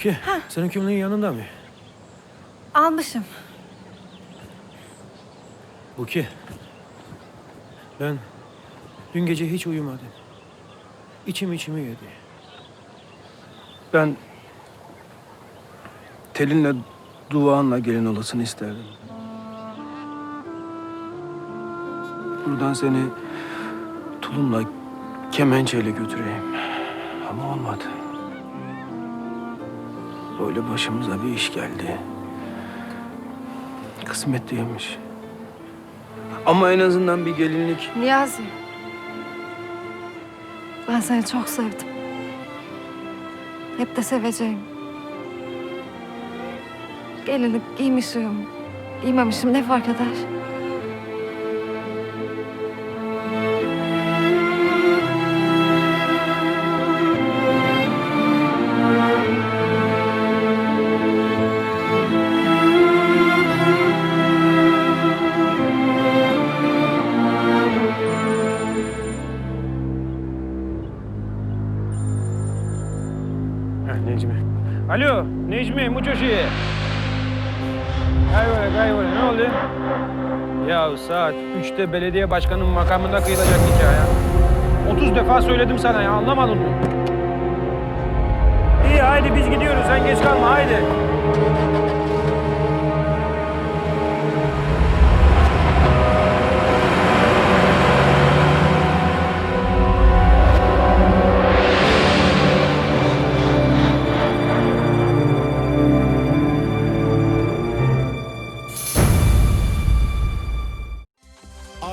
Rukiye, senin kimliğin yanında mı? Almışım. Rukiye, ben dün gece hiç uyumadım. İçim içimi yedi. Ben Telin'le duanla gelin olasını isterdim. Buradan seni tulumla, kemençeyle götüreyim. Ama olmadı. Böyle başımıza bir iş geldi. Kısmet değilmiş. Ama en azından bir gelinlik Niyazi. Ben seni çok sevdim. Hep de seveceğim. Gelinlik giymişim, giymemişim ne fark eder? Heh, Necmi. Alo, Necmi, Muçoşi. Kaybola, kaybola. Ne oldu? Ya saat üçte belediye başkanının makamında kıyılacak nikah ya. 30 defa söyledim sana ya, anlamadın mı? İyi, haydi biz gidiyoruz. Sen geç kalma, haydi.